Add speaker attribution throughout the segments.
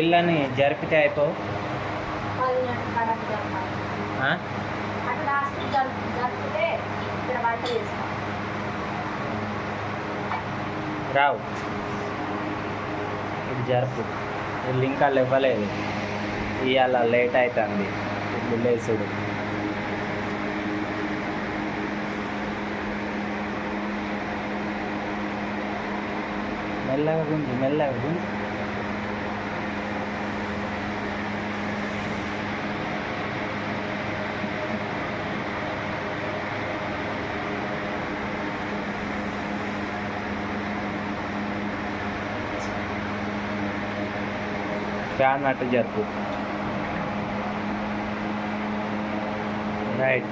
Speaker 1: ఇళ్ళని జరిపితే అయిపో
Speaker 2: పదిన్నర కడకు జరపాలి
Speaker 1: ఆ?
Speaker 2: అటు లాస్ట్ జరుపు జరిపితే ఇక్కడ వంట చేస్తాం
Speaker 1: రావు ఇది జరుపు వీళ్ళు ఇంకా లేవలేదు ఇవాళ లేట్ అవుతుంది ఇప్పుడు లేసుడు మెల్లగా గుంజు మెల్లగా గుంజు ఫ్యాన్ అట్టు జరుపు రైట్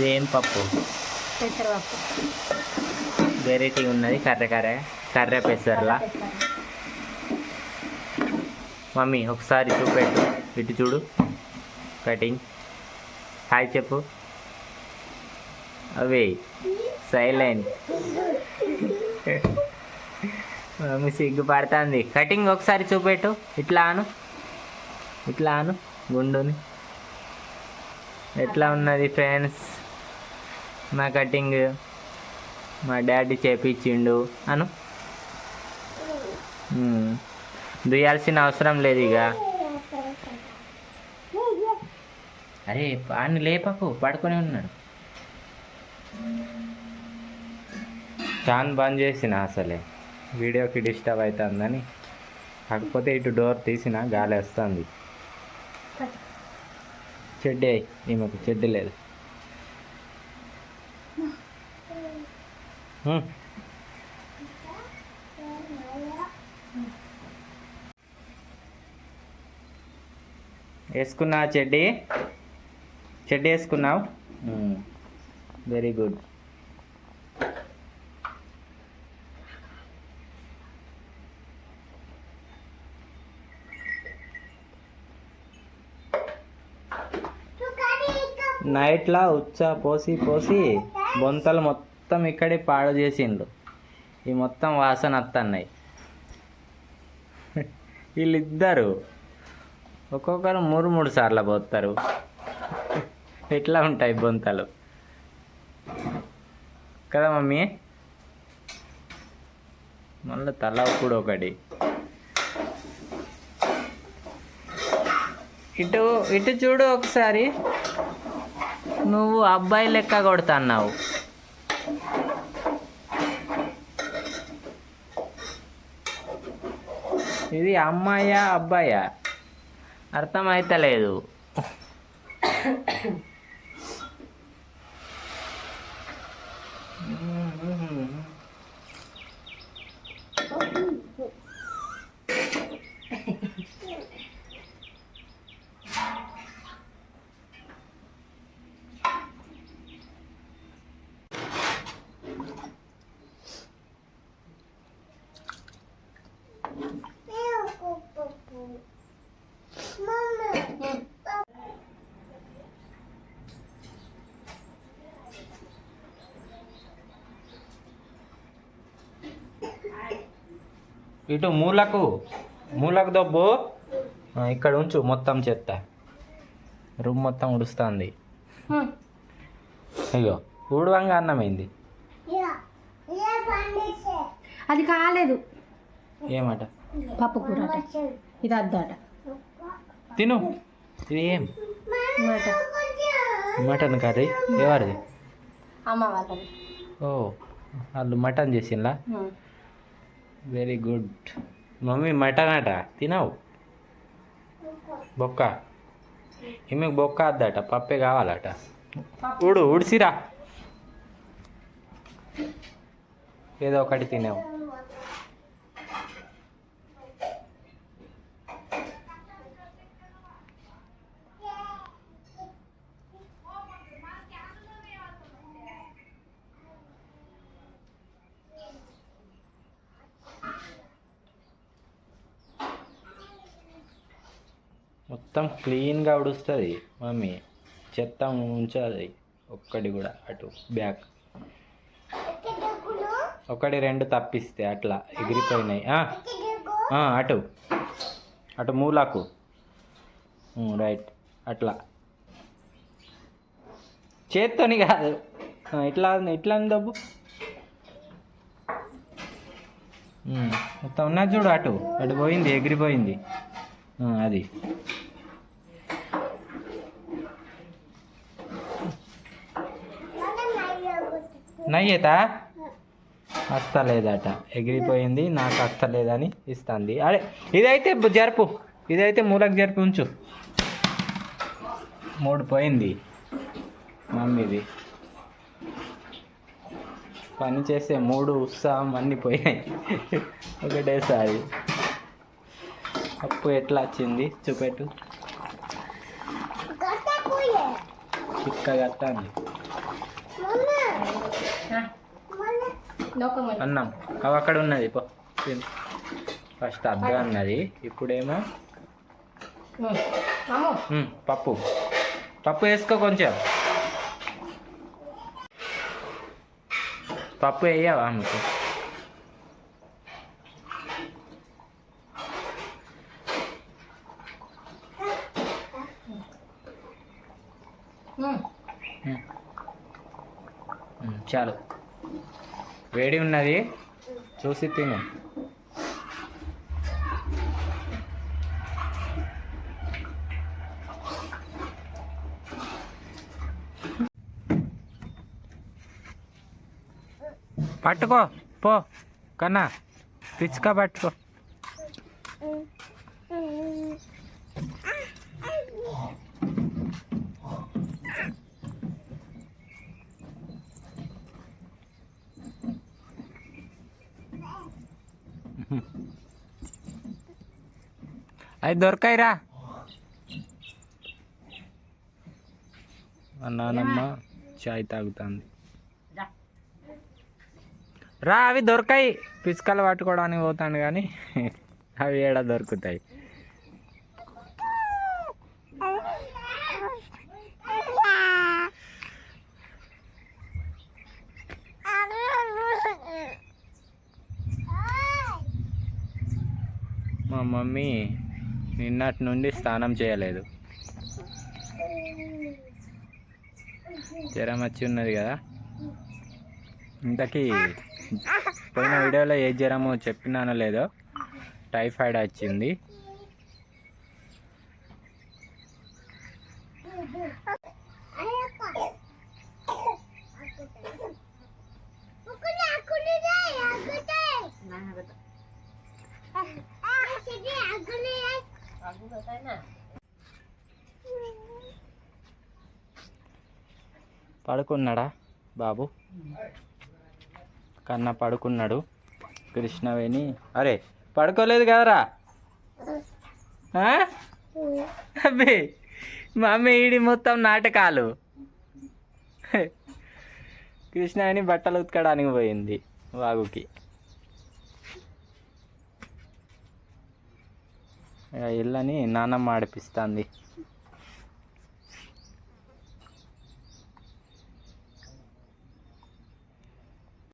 Speaker 1: ఇదేం పప్పు?
Speaker 2: పెసరపప్పు.
Speaker 1: వెరైటీ ఉన్నది కర్ర కర్ర కర్ర పెసర్లా. మమ్మీ ఒకసారి చూపెట్టు. ఇటు చూడు. కటింగ్. హాయ్ చెప్పు. అవే సైలెంట్. మమ్మీ సిగ్గుపడుతుంది. కటింగ్ ఒకసారి చూపెట్టు. ఇట్లా అను. ఇట్లా అను. గుండుని. ఎట్లా ఉన్నది ఫ్రెండ్స్? నా కటింగ్ మా డాడీ చేపించిండు. అను? మ్మ్. దుయ్యాల్సిన అవసరం లేదు ఇక అరే పాన్ని లేపకు పడుకొని ఉన్నాడు. ఫ్యాన్ బంద్ చేసిన అసలే. వీడియోకి డిస్టర్బ్ అవుతుందని కాకపోతే ఇటు డోర్ తీసిన గాలి వస్తుంది. చెడ్డి ఈమెకు చెడ్డి లేదు. హ్మ్. వేసుకున్నావా చెడ్డి? చెడ్డి వేసుకున్నావు? వెరీ గుడ్ నైట్లా ఉచ్చ పోసి పోసి బొంతలు మొత్తం మొత్తం ఇక్కడే పాడు చేసిండు. ఈ మొత్తం వాసన వస్తున్నాయి వీళ్ళిద్దరు ఒక్కొక్కరు మూడు మూడు సార్లు పోతారు. ఎట్లా ఉంటాయి బొంతలు? కదా మమ్మీ? మళ్ళీ తల కూడా ఒకటి. ఇటు ఇటు చూడు ఒకసారి. నువ్వు అబ్బాయి లెక్క కొడుతున్నావు. ఇది అమ్మాయా అబ్బాయా? అర్థమైతలేదు. ఇటు మూలకు మూలకు దబ్బు. ఇక్కడ ఉంచు మొత్తం చెత్త. రూమ్ మొత్తం ఉడుస్తుంది. అయ్యో ఊడవంగా అన్నమైంది.
Speaker 2: అది కాలేదు.
Speaker 1: ఏమాట?
Speaker 2: పప్పు కూర. ఇది అద్దట.
Speaker 1: తిను. ఇది ఏం?
Speaker 2: మాట.
Speaker 1: Mutton curry. ఎవరిది?
Speaker 2: అమ్మ వాళ్ళది.
Speaker 1: ఓ వాళ్ళు మటన్ చేసిందా వెరీ గుడ్ మమ్మీ మటన్ అట తినవు బొక్క ఈమెకు బొక్క అద్దట పప్పే కావాలట ఉడు ఉడిసిరా ఏదో ఒకటి తినేవు మొత్తం క్లీన్గా ఉడుస్తుంది. మమ్మీ చెత్త ఉంచాలి. ఒక్కటి కూడా అటు బ్యాక్. ఒకటి రెండు తప్పిస్తే అట్లా ఎగిరిపోయినాయి. అటు. అటు మూలకు. రైట్. అట్లా. చేత్తోని కాదు. ఇట్లా ఇట్లా దబ్బు. మొత్తం ఉన్నది చూడు అటు. అటు పోయింది ఎగిరిపోయింది. అది. నయ్యేతా? వస్తలేదట ఎగిరిపోయింది నాకు వస్తలేదని ఇస్తుంది. అరే ఇదైతే జరుపు. ఇదైతే మూలకు జరిపి ఉంచు. మూడు పోయింది. మమ్మీది. పని చేసే మూడు ఉత్సాహం అన్నీ పోయాయి ఒకటేసారి. అప్పు ఎట్లా వచ్చింది? చూపెట్టు. చిక్క కట్టాలి
Speaker 2: నౌకమని
Speaker 1: అన్నం. అవి అక్కడ ఉన్నది. ఫస్ట్ అద్దు అన్నది. ఇప్పుడేమో?
Speaker 2: మాము
Speaker 1: ఉమ్, పప్పు. పప్పు వేసుకో కొంచెం. పప్పు వేయవా మీకు? ఉమ్, చాలు. వేడి ఉన్నది. చూసి తిను. పట్టుకో. పో. కన్నా. పిచ్చుక పట్టుకో. అవి దొరకాయిరా. మా నానమ్మ చాయ్ తాగుతుంది. రా. అవి దొరకాయి. పిచ్చుకలు పట్టుకోవడానికి పోతాను కానీ అవి ఏడ దొరుకుతాయి? మా మమ్మీ నిన్నటి నుండి స్నానం చేయలేదు. జ్వరం వచ్చి ఉన్నది కదా. ఇంతకీ పోయిన వీడియోలో ఏ జ్వరమో చెప్పినానో లేదో టైఫాయిడ్ వచ్చింది. పడుకున్నాడా బాబు? కన్న పడుకున్నాడు కృష్ణవేణి. అరే పడుకోలేదు కదరా? అబ్బే మమ్మీ ఈడి మొత్తం నాటకాలు. కృష్ణవేణి బట్టలు ఉతకడానికి పోయింది వాగుకి. ఇళ్ళని నానమ్మ ఆడిపిస్తుంది.